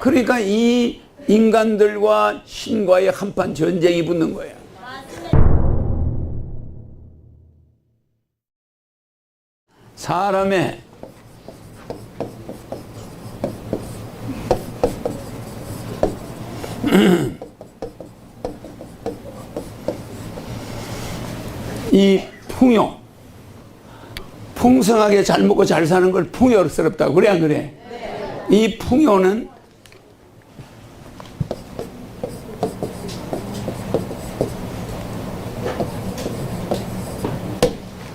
그러니까 이 인간들과 신과의 한판 전쟁이 붙는 거야. 사람의 이 풍요 풍성하게 잘 먹고 잘 사는 걸 풍요스럽다고 그래 안 그래? 이 풍요는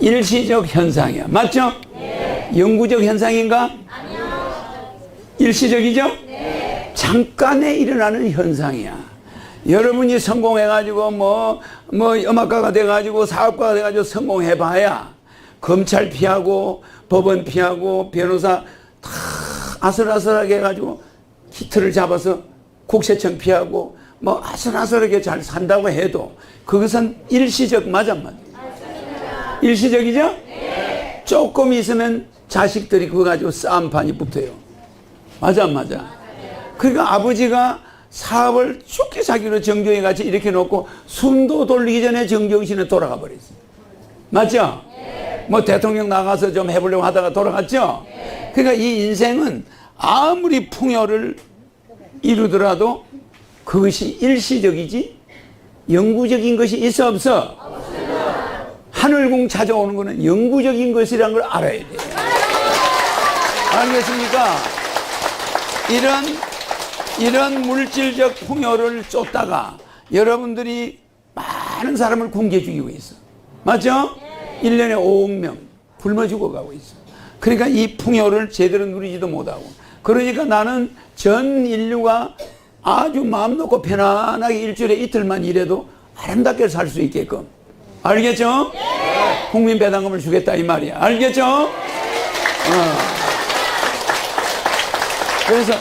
일시적 현상이야. 맞죠? 영구적 현상인가? 일시적이죠? 잠깐에 일어나는 현상이야. 여러분이 성공해가지고 뭐, 뭐 음악가가 돼가지고 사업가가 돼가지고 성공해봐야 검찰 피하고 법원 피하고 변호사 다 아슬아슬하게 해가지고 히트를 잡아서 국세청 피하고 뭐 아슬아슬하게 잘 산다고 해도 그것은 일시적 맞아 안 맞아? 일시적이죠? 조금 있으면 자식들이 그거 가지고 싸움판이 붙어요. 맞아 안 맞아? 그러니까 아버지가 사업을 죽기 사기로 정경이 같이 이렇게 놓고 숨도 돌리기 전에 정경 씨는 돌아가 버렸어요. 맞죠? 뭐 대통령 나가서 좀 해보려고 하다가 돌아갔죠? 그러니까 이 인생은 아무리 풍요를 이루더라도 그것이 일시적이지 영구적인 것이 있어 없어? 하늘궁 찾아오는 것은 영구적인 것이라는 걸 알아야 돼요. 알겠습니까? 이런, 이런 물질적 풍요를 쫓다가 여러분들이 많은 사람을 굶겨 죽이고 있어. 맞죠? 1년에 5억 명 굶어 죽어가고 있어. 그러니까 이 풍요를 제대로 누리지도 못하고. 그러니까 나는 전 인류가 아주 마음 놓고 편안하게 일주일에 이틀만 일해도 아름답게 살 수 있게끔. 알겠죠? 국민 배당금을 주겠다 이 말이야. 알겠죠? 어. 그래서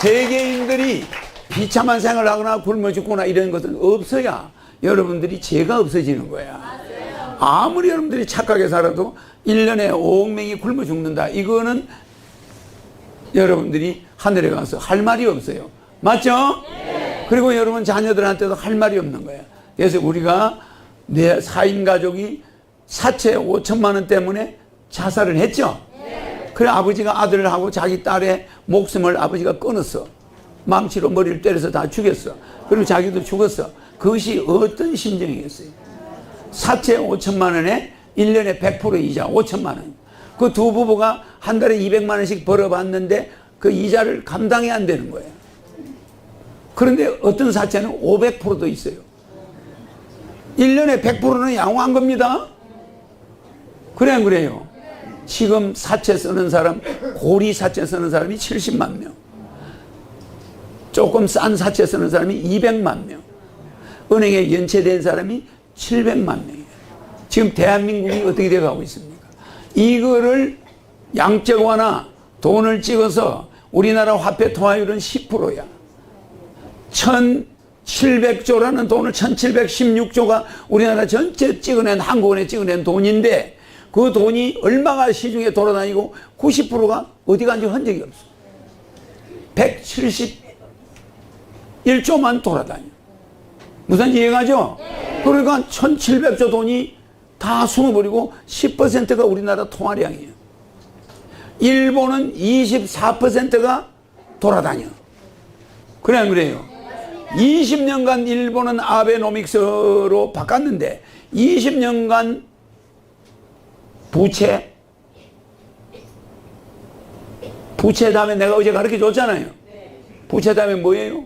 세계인들이 비참한 생활을 하거나 굶어 죽거나 이런 것은 없어야 여러분들이 죄가 없어지는 거야. 아무리 여러분들이 착하게 살아도 1년에 5억 명이 굶어 죽는다. 이거는 여러분들이 하늘에 가서 할 말이 없어요. 맞죠? 그리고 여러분 자녀들한테도 할 말이 없는 거야. 그래서 우리가 내 4인 가족이 사채 5천만 원 때문에 자살을 했죠. 그래 아버지가 아들하고 자기 딸의 목숨을 아버지가 끊었어. 망치로 머리를 때려서 다 죽였어. 그리고 자기도 죽었어. 그것이 어떤 심정이겠어요? 사채 5천만 원에 1년에 100% 이자 5천만 원. 그 두 부부가 한 달에 200만 원씩 벌어봤는데 그 이자를 감당이 안 되는 거예요. 그런데 어떤 사채는 500%도 있어요. 1년에 100%는 양호한 겁니다. 그래, 안 그래요? 지금 사채 쓰는 사람, 고리 사채 쓰는 사람이 70만 명. 조금 싼 사채 쓰는 사람이 200만 명. 은행에 연체된 사람이 700만 명이에요. 지금 대한민국이 어떻게 돼 가고 있습니까? 이거를 양적 완화, 돈을 찍어서 우리나라 화폐 통화율은 10%야. 1700조라는 돈을 1716조가 우리나라 전체 찍어낸 한국은에 찍어낸 돈인데 그 돈이 얼마가 시중에 돌아다니고 90%가 어디 간지 흔적이 없어. 171조만 돌아다녀. 무슨 이해가죠? 그러니까 1700조 돈이 다 숨어버리고 10%가 우리나라 통화량이에요. 일본은 24%가 돌아다녀. 그래, 안 그래요? 20년간 일본은 아베노믹스로 바꿨는데 20년간 부채 부채 다음에 내가 어제 가르쳐 줬잖아요. 부채 다음에 뭐예요?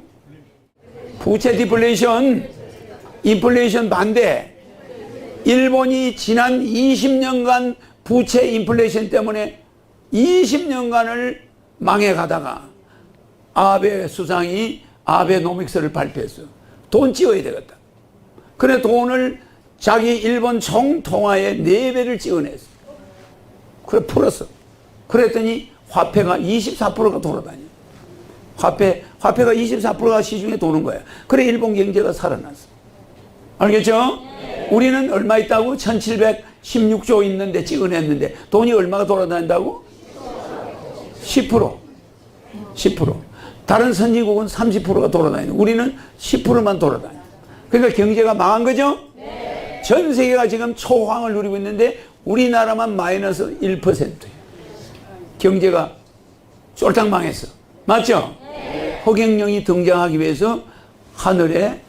부채 디플레이션, 인플레이션 반대. 일본이 지난 20년간 부채 인플레이션 때문에 20년간을 망해가다가 아베 수상이 아베노믹스를 발표했어. 돈 찍어야 되겠다. 그래 돈을 자기 일본 총통화의 4배를 찍어냈어. 그래 풀었어. 그랬더니 화폐가 24%가 돌아다녀. 화폐, 화폐가 24%가 시중에 도는 거야. 그래 일본 경제가 살아났어. 알겠죠? 우리는 얼마 있다고? 1716조 있는데 찍어냈는데 돈이 얼마가 돌아다닌다고? 10%. 10%. 다른 선진국은 30%가 돌아다니는 우리는 10%만 돌아다녀. 그러니까 경제가 망한 거죠? 전 세계가 지금 초황을 누리고 있는데 우리나라만 마이너스 1%예요. 경제가 쫄딱 망했어. 맞죠? 허경영이 등장하기 위해서 하늘에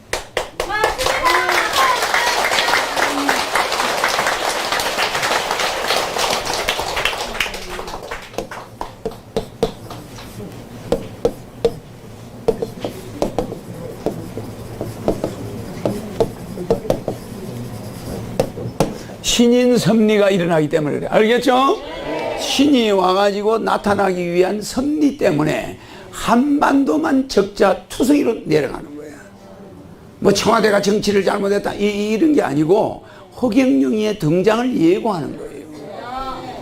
신인 섭리가 일어나기 때문에 그래. 알겠죠? 신이 와가지고 나타나기 위한 섭리 때문에 한반도만 적자 투성이로 내려가는 거야. 뭐 청와대가 정치를 잘못했다 이, 이런 게 아니고 허경영의 등장을 예고하는 거예요.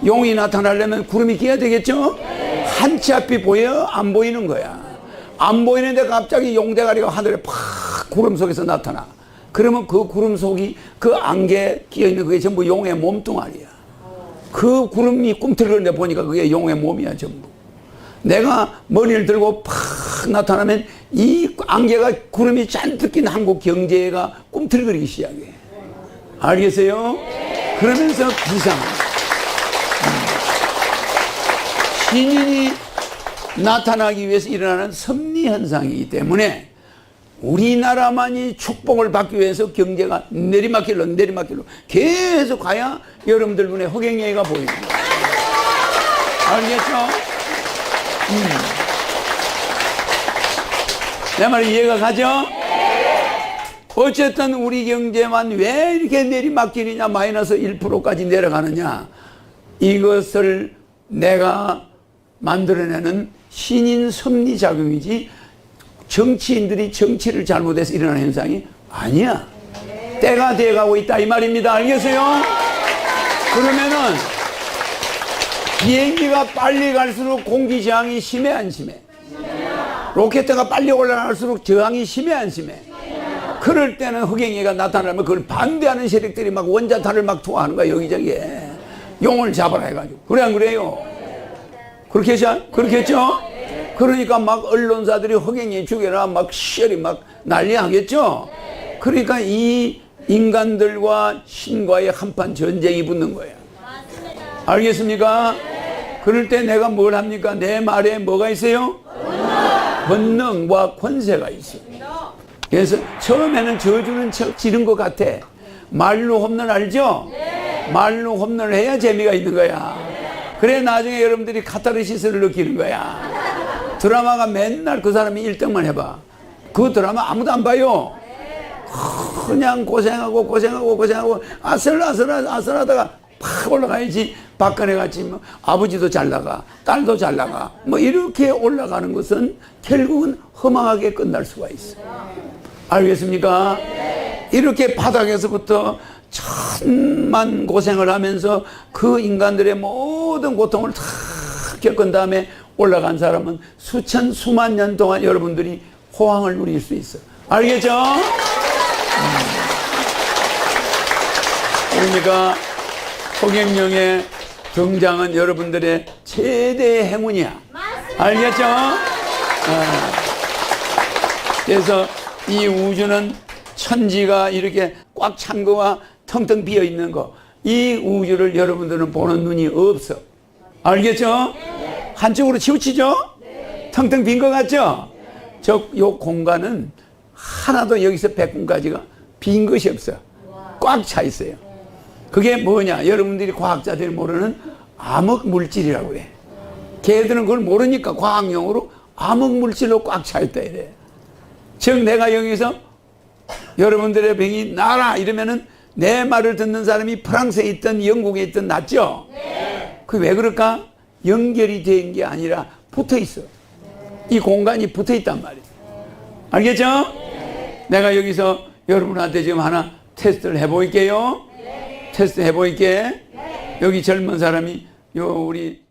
용이 나타나려면 구름이 끼어야 되겠죠? 한치 앞이 보여? 안 보이는 거야. 안 보이는데 갑자기 용대가리가 하늘에 팍 구름 속에서 나타나. 그러면 그 구름 속이 그 안개 끼어 있는 그게 전부 용의 몸뚱아리야. 그 구름이 꿈틀거리는데 보니까 그게 용의 몸이야 전부. 내가 머리를 들고 팍 나타나면 이 안개가 구름이 잔뜩 낀 한국 경제가 꿈틀거리기 시작해. 알겠어요? 그러면서 비상. 신인이 나타나기 위해서 일어나는 섭리 현상이기 때문에 우리나라만이 축복을 받기 위해서 경제가 내리막길로 내리막길로 계속 가야 여러분들 눈에 허경영이가 보입니다. 알겠죠? 음. 내 말이 이해가 가죠? 어쨌든 우리 경제만 왜 이렇게 내리막길이냐 마이너스 1%까지 내려가느냐 이것을 내가 만들어내는 신인 섭리 작용이지 정치인들이 정치를 잘못해서 일어나는 현상이 아니야. 때가 돼가고 있다 이 말입니다. 알겠어요? 그러면은 비행기가 빨리 갈수록 공기 저항이 심해 안 심해? 로켓가 빨리 올라갈수록 저항이 심해 안 심해? 그럴 때는 흑행이가 나타나면 그걸 반대하는 세력들이 막 원자탄을 막 투하하는 거야 여기저기에 용을 잡아라 해가지고 그래 안 그래요? 그렇게? 그렇게 했죠? 그러니까 막 언론사들이 허경이 죽여라 막 시열이 막 난리 하겠죠? 그러니까 이 인간들과 신과의 한판 전쟁이 붙는 거예요. 알겠습니까? 그럴 때 내가 뭘 합니까? 내 말에 뭐가 있어요? 권능과 권세가 있어요. 그래서 처음에는 저주는 쳐 지른 것 같아. 말로 홈런 알죠? 말로 홈런을 해야 재미가 있는 거야. 그래 나중에 여러분들이 카타르시스를 느끼는 거야. 드라마가 맨날 그 사람이 1등만 해봐. 그 드라마 아무도 안 봐요. 그냥 고생하고 고생하고 고생하고 아슬아슬 아슬하다가 팍 올라가야지 박근혜 같이 뭐 아버지도 잘 나가 딸도 잘 나가 뭐 이렇게 올라가는 것은 결국은 허망하게 끝날 수가 있어. 알겠습니까? 이렇게 바닥에서부터 천만 고생을 하면서 그 인간들의 모든 고통을 다 겪은 다음에 올라간 사람은 수천 수만 년 동안 여러분들이 호황을 누릴 수 있어. 알겠죠? 그러니까 호경영의 등장은 여러분들의 최대의 행운이야. 알겠죠? 아. 그래서 이 우주는 천지가 이렇게 꽉 찬 거와 텅텅 비어 있는 거. 이 우주를 여러분들은 보는 눈이 없어. 알겠죠? 한쪽으로 치우치죠? 텅텅 빈거 같죠? 저, 요 공간은 하나도 여기서 백군까지가 빈 것이 없어. 꽉차 있어요. 그게 뭐냐? 여러분들이 과학자들이 모르는 암흑 물질이라고 해. 걔들은 그걸 모르니까 과학용어로 암흑 물질로 꽉 차 있다 이래. 즉 내가 여기서 여러분들의 병이 나라 이러면은 내 말을 듣는 사람이 프랑스에 있든 영국에 있든 낫죠? 그왜 그럴까? 연결이 된 게 아니라 붙어 있어. 이 공간이 붙어 있단 말이야. 알겠죠? 내가 여기서 여러분한테 지금 하나 테스트를 해볼게요. 테스트 해볼게. 여기 젊은 사람이 요 우리